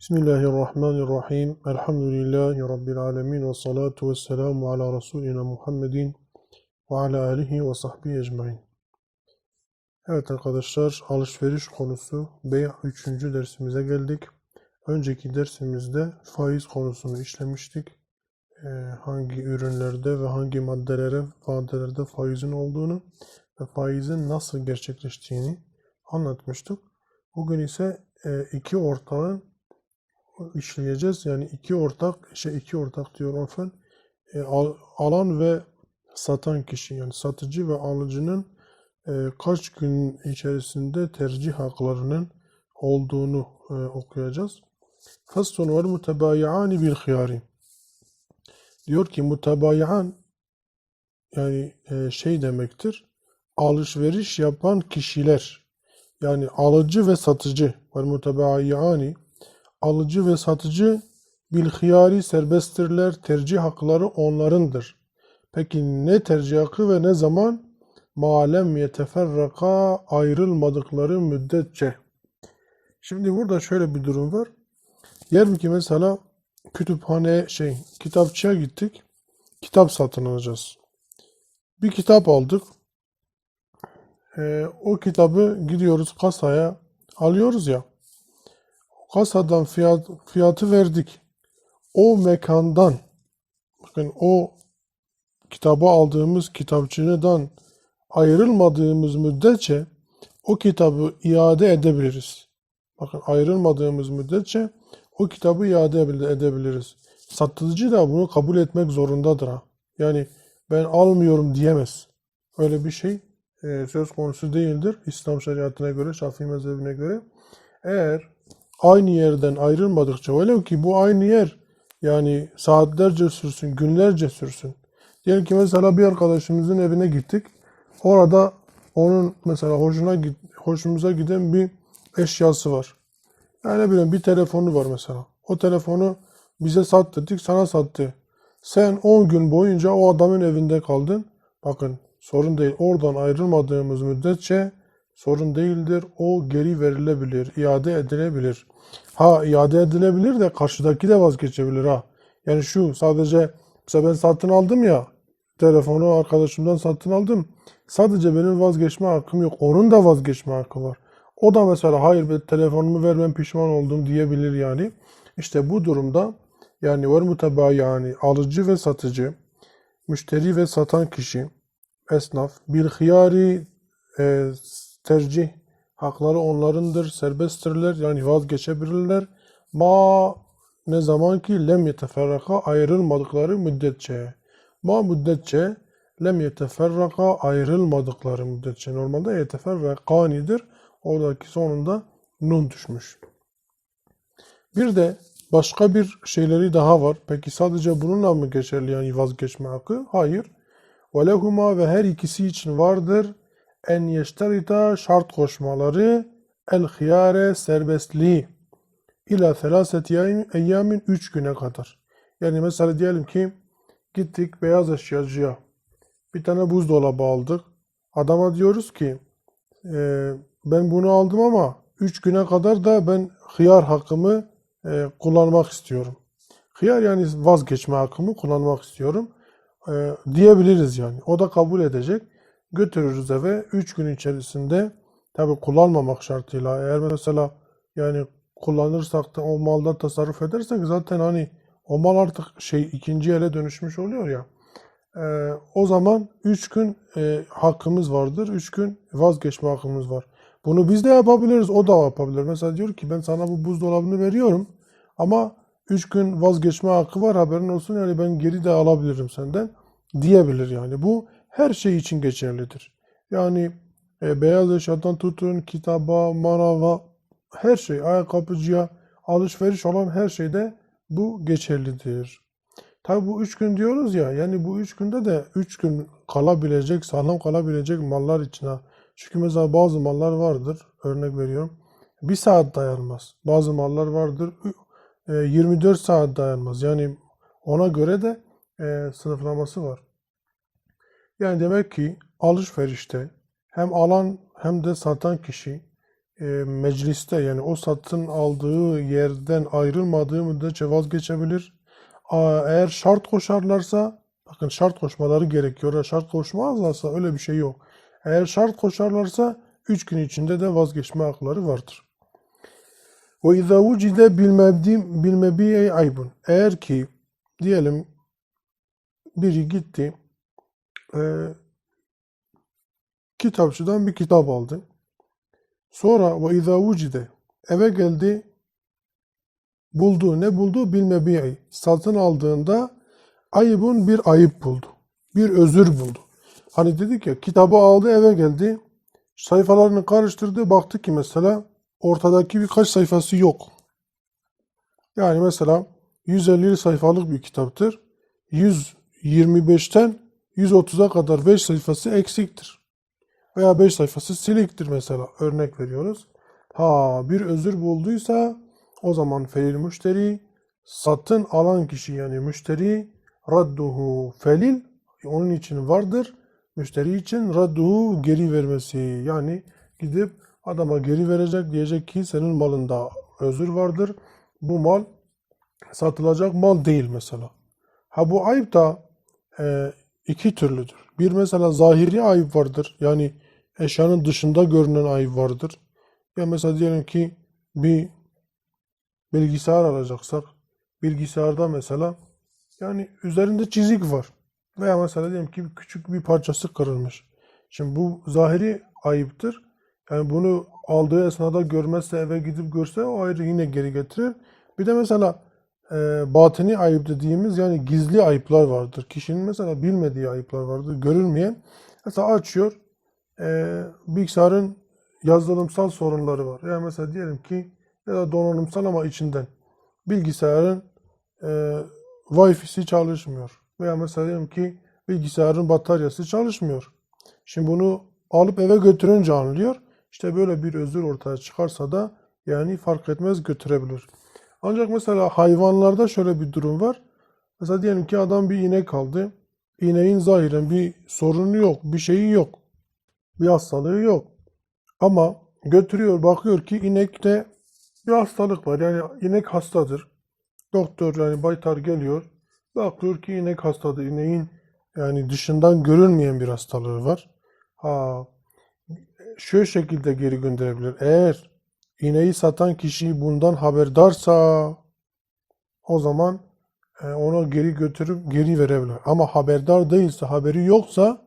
Bismillahirrahmanirrahim. Elhamdülillahi Rabbil alemin ve salatu ve selamu ala Resulina Muhammedin ve ala alihi ve sahbihi ecmain. Evet arkadaşlar alışveriş konusu Bey 3. dersimize geldik. Önceki dersimizde faiz konusunu işlemiştik. Ee, hangi ürünlerde ve hangi maddelere, maddelerde faizin olduğunu ve faizin nasıl gerçekleştiğini anlatmıştık. Bugün ise e, iki ortağın işleyeceğiz. Yani iki ortak, şey iki ortak diyor Orfen. E, al- alan ve satan kişi yani satıcı ve alıcının e, kaç gün içerisinde tercih haklarının olduğunu e, okuyacağız. Faslun vel mutebayi'ani bil khiyari. Diyor ki mutebayi'an yani e, şey demektir. Alışveriş yapan kişiler yani alıcı ve satıcı vel mutebayi'ani alıcı ve satıcı bil hiyari serbesttirler. Tercih hakları onlarındır. Peki ne tercih hakkı ve ne zaman? Malem yeteferraka ayrılmadıkları müddetçe. Şimdi burada şöyle bir durum var. Diyelim ki mesela kütüphane şey kitapçıya gittik. Kitap satın alacağız. Bir kitap aldık. Ee, o kitabı gidiyoruz kasaya alıyoruz ya. Kasadan fiyat, fiyatı verdik. O mekandan bakın o kitabı aldığımız kitapçıdan ayrılmadığımız müddetçe o kitabı iade edebiliriz. Bakın ayrılmadığımız müddetçe o kitabı iade edebil- edebiliriz. Satıcı da bunu kabul etmek zorundadır ha. Yani ben almıyorum diyemez. Öyle bir şey e, söz konusu değildir. İslam şeriatına göre, Şafii mezhebine göre. Eğer aynı yerden ayrılmadıkça velev ki bu aynı yer yani saatlerce sürsün, günlerce sürsün. Diyelim ki mesela bir arkadaşımızın evine gittik. Orada onun mesela hoşuna hoşumuza giden bir eşyası var. Yani ne bileyim bir telefonu var mesela. O telefonu bize sat dedik, sana sattı. Sen 10 gün boyunca o adamın evinde kaldın. Bakın sorun değil. Oradan ayrılmadığımız müddetçe sorun değildir. O geri verilebilir, iade edilebilir. Ha iade edilebilir de karşıdaki de vazgeçebilir ha. Yani şu sadece mesela ben satın aldım ya telefonu arkadaşımdan satın aldım. Sadece benim vazgeçme hakkım yok. Onun da vazgeçme hakkı var. O da mesela hayır ben telefonumu ver ben pişman oldum diyebilir yani. İşte bu durumda yani var mutaba yani alıcı ve satıcı, müşteri ve satan kişi, esnaf, bir hıyari e, tercih hakları onlarındır, serbesttirler yani vazgeçebilirler. Ma ne zaman ki lem yeteferraka ayrılmadıkları müddetçe. Ma müddetçe lem yeteferraka ayrılmadıkları müddetçe. Normalde yeteferrakanidir. Oradaki sonunda nun düşmüş. Bir de başka bir şeyleri daha var. Peki sadece bununla mı geçerli yani vazgeçme hakkı? Hayır. Velehuma ve her ikisi için vardır. En yeşterita şart koşmaları el hiyare serbestliği ila selaseti eyyamin 3 güne kadar. Yani mesela diyelim ki gittik beyaz eşyacıya bir tane buzdolabı aldık. Adama diyoruz ki e, ben bunu aldım ama 3 güne kadar da ben hıyar hakkımı e, kullanmak istiyorum. Hıyar yani vazgeçme hakkımı kullanmak istiyorum e, diyebiliriz yani. O da kabul edecek. Götürürüz eve 3 gün içerisinde tabi kullanmamak şartıyla eğer mesela yani kullanırsak da o malda tasarruf edersek zaten hani o mal artık şey ikinci ele dönüşmüş oluyor ya. E, o zaman 3 gün e, hakkımız vardır. 3 gün vazgeçme hakkımız var. Bunu biz de yapabiliriz. O da yapabilir. Mesela diyor ki ben sana bu buzdolabını veriyorum. Ama 3 gün vazgeçme hakkı var haberin olsun. Yani ben geri de alabilirim senden diyebilir yani. Bu her şey için geçerlidir. Yani e, beyaz eşyadan tutun, kitaba, manava, her şey, ayakkabıcıya, alışveriş olan her şeyde bu geçerlidir. Tabi bu üç gün diyoruz ya, yani bu üç günde de üç gün kalabilecek, sağlam kalabilecek mallar içine. Çünkü mesela bazı mallar vardır, örnek veriyorum, bir saat dayanmaz. Bazı mallar vardır, e, 24 saat dayanmaz. Yani ona göre de e, sınıflaması var. Yani demek ki alışverişte hem alan hem de satan kişi e, mecliste yani o satın aldığı yerden ayrılmadığı müddetçe vazgeçebilir. Eğer şart koşarlarsa bakın şart koşmaları gerekiyor. Şart koşmazlarsa öyle bir şey yok. Eğer şart koşarlarsa 3 gün içinde de vazgeçme hakları vardır. Ve izâ vucide bilmebdi bilmebi'e aybun. Eğer ki diyelim biri gitti e, kitapçıdan bir kitap aldı. Sonra ve izâ vucide eve geldi buldu. Ne buldu? Bilmebi'i. Satın aldığında ayıbın bir ayıp buldu. Bir özür buldu. Hani dedik ya kitabı aldı eve geldi. Sayfalarını karıştırdı. Baktı ki mesela ortadaki birkaç sayfası yok. Yani mesela 150 sayfalık bir kitaptır. 125'ten 130'a kadar 5 sayfası eksiktir. Veya 5 sayfası siliktir mesela. Örnek veriyoruz. Ha bir özür bulduysa o zaman felil müşteri satın alan kişi yani müşteri radduhu felil onun için vardır. Müşteri için radduhu geri vermesi yani gidip adama geri verecek diyecek ki senin malında özür vardır. Bu mal satılacak mal değil mesela. Ha bu ayıp da e, iki türlüdür. Bir mesela zahiri ayıp vardır. Yani eşyanın dışında görünen ayıp vardır. Ya mesela diyelim ki bir bilgisayar alacaksak bilgisayarda mesela yani üzerinde çizik var. Veya mesela diyelim ki küçük bir parçası kırılmış. Şimdi bu zahiri ayıptır. Yani bunu aldığı esnada görmezse eve gidip görse o ayrı yine geri getirir. Bir de mesela e, batini ayıp dediğimiz yani gizli ayıplar vardır. Kişinin mesela bilmediği ayıplar vardır. Görülmeyen. Mesela açıyor e, bilgisayarın yazılımsal sorunları var. Yani mesela diyelim ki ya da donanımsal ama içinden bilgisayarın e, Wi-Fi'si çalışmıyor. Veya mesela diyelim ki bilgisayarın bataryası çalışmıyor. Şimdi bunu alıp eve götürünce anlıyor. İşte böyle bir özür ortaya çıkarsa da yani fark etmez götürebilir. Ancak mesela hayvanlarda şöyle bir durum var. Mesela diyelim ki adam bir inek aldı. İneğin zahiren bir sorunu yok, bir şeyi yok. Bir hastalığı yok. Ama götürüyor bakıyor ki inekte bir hastalık var. Yani inek hastadır. Doktor yani baytar geliyor. Bakıyor ki inek hastadır. İneğin yani dışından görünmeyen bir hastalığı var. Ha, şu şekilde geri gönderebilir. Eğer ineği satan kişi bundan haberdarsa o zaman e, onu geri götürüp geri verebilir. Ama haberdar değilse, haberi yoksa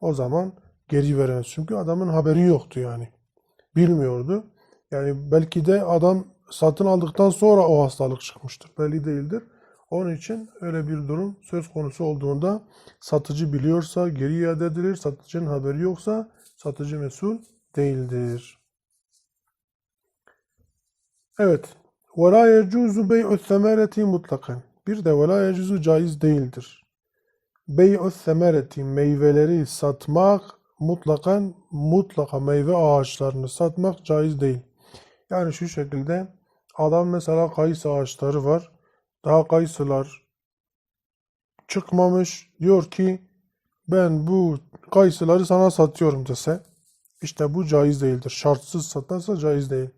o zaman geri veremez. Çünkü adamın haberi yoktu yani. Bilmiyordu. Yani belki de adam satın aldıktan sonra o hastalık çıkmıştır. Belli değildir. Onun için öyle bir durum söz konusu olduğunda satıcı biliyorsa geri iade edilir. Satıcının haberi yoksa satıcı mesul değildir. Evet. Ve la yecuzu bey'u semereti. Bir de ve la caiz değildir. Bey'u semereti meyveleri satmak mutlakan mutlaka meyve ağaçlarını satmak caiz değil. Yani şu şekilde adam mesela kayısı ağaçları var. Daha kayısılar çıkmamış. Diyor ki ben bu kayısıları sana satıyorum dese işte bu caiz değildir. Şartsız satarsa caiz değil.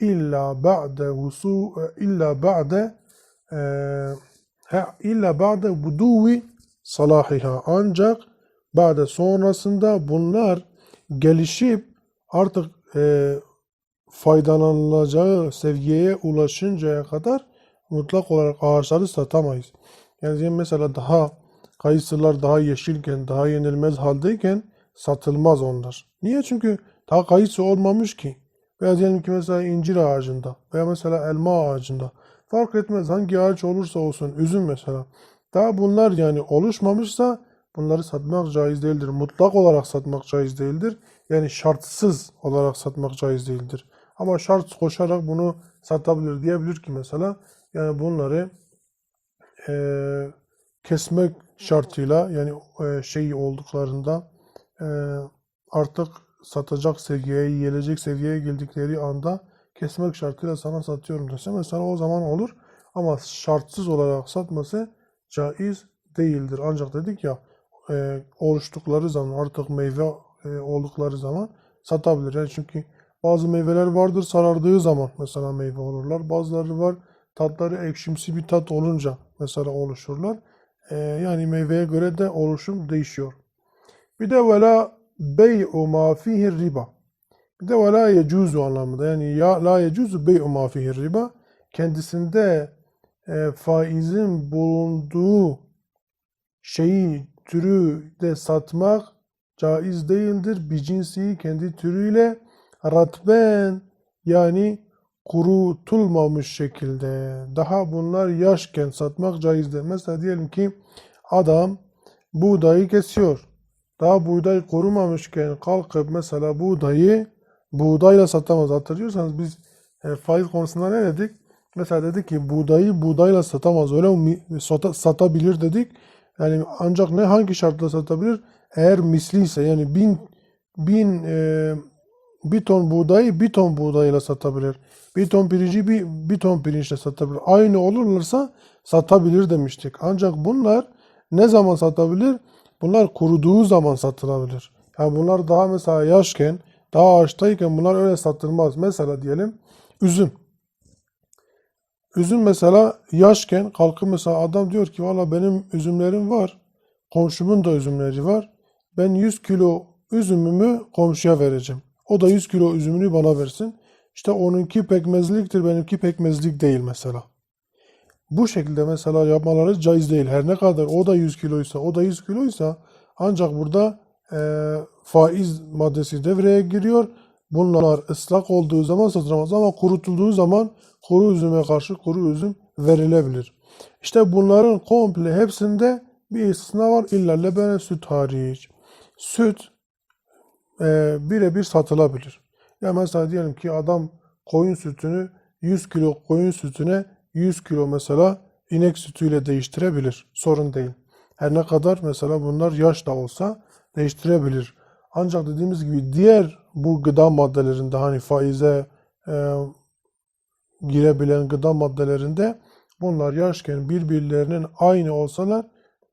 İlla ba'de vusu illa ba'de e, illa ba'de buduvi salahiha ancak ba'de sonrasında bunlar gelişip artık e, faydalanılacağı seviyeye ulaşıncaya kadar mutlak olarak ağaçları satamayız. Yani mesela daha kayısılar daha yeşilken, daha yenilmez haldeyken satılmaz onlar. Niye? Çünkü daha kayısı olmamış ki. Veya diyelim ki mesela incir ağacında veya mesela elma ağacında. Fark etmez hangi ağaç olursa olsun, üzüm mesela. Daha bunlar yani oluşmamışsa bunları satmak caiz değildir. Mutlak olarak satmak caiz değildir. Yani şartsız olarak satmak caiz değildir. Ama şart koşarak bunu satabilir diyebilir ki mesela yani bunları eee, kesmek şartıyla yani eee, şey olduklarında eee, artık satacak seviyeye, gelecek seviyeye geldikleri anda kesmek şartıyla sana satıyorum dese mesela o zaman olur. Ama şartsız olarak satması caiz değildir. Ancak dedik ya eee oluştukları zaman artık meyve eee, oldukları zaman satabilir. Yani çünkü Bazı meyveler vardır sarardığı zaman mesela meyve olurlar. Bazıları var tatları ekşimsi bir tat olunca mesela oluşurlar. Ee, yani meyveye göre de oluşum değişiyor. Bir de vela bey'u ma fihi riba. Bir de vela yecuzu anlamında. Yani ya la yecuzu bey'u ma fihi riba. Kendisinde e, faizin bulunduğu şeyi türü de satmak caiz değildir. Bir cinsi kendi türüyle ratben yani kurutulmamış şekilde daha bunlar yaşken satmak caizdir. Mesela diyelim ki adam buğdayı kesiyor. Daha buğday kurumamışken kalkıp mesela buğdayı buğdayla satamaz. Hatırlıyorsanız biz e, faiz konusunda ne dedik? Mesela dedik ki buğdayı buğdayla satamaz. Öyle mi sata- satabilir dedik. Yani ancak ne hangi şartla satabilir? Eğer misliyse yani bin bin e, bir ton buğdayı bir ton buğdayla satabilir. Bir ton pirinci bir, bir ton pirinçle satabilir. Aynı olurlarsa satabilir demiştik. Ancak bunlar ne zaman satabilir? Bunlar kuruduğu zaman satılabilir. Yani bunlar daha mesela yaşken, daha ağaçtayken bunlar öyle satılmaz. Mesela diyelim üzüm. Üzüm mesela yaşken kalkıp mesela adam diyor ki valla benim üzümlerim var. Komşumun da üzümleri var. Ben 100 kilo üzümümü komşuya vereceğim. O da 100 kilo üzümünü bana versin. İşte onunki pekmezliktir, benimki pekmezlik değil mesela. Bu şekilde mesela yapmaları caiz değil. Her ne kadar o da 100 kiloysa, o da 100 kiloysa ancak burada e, faiz maddesi devreye giriyor. Bunlar ıslak olduğu zaman satılamaz ama kurutulduğu zaman kuru üzüme karşı kuru üzüm verilebilir. İşte bunların komple hepsinde bir istisna var. İlla lebene süt hariç. Süt e, birebir satılabilir. Ya mesela diyelim ki adam koyun sütünü 100 kilo koyun sütüne 100 kilo mesela inek sütüyle değiştirebilir. Sorun değil. Her ne kadar mesela bunlar yaş da olsa değiştirebilir. Ancak dediğimiz gibi diğer bu gıda maddelerinde hani faize e, girebilen gıda maddelerinde bunlar yaşken birbirlerinin aynı olsalar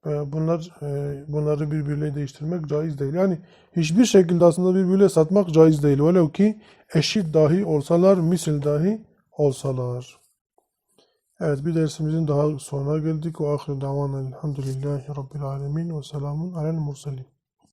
e, bunlar e, bunları birbirleriyle değiştirmek caiz değil. Yani hiçbir şekilde aslında birbirleriyle satmak caiz değil. Velev ki eşit dahi olsalar, misil dahi olsalar. Evet bir dersimizin daha sonuna geldik. Ve ahir davana elhamdülillahi rabbil alemin ve selamun alel murselin.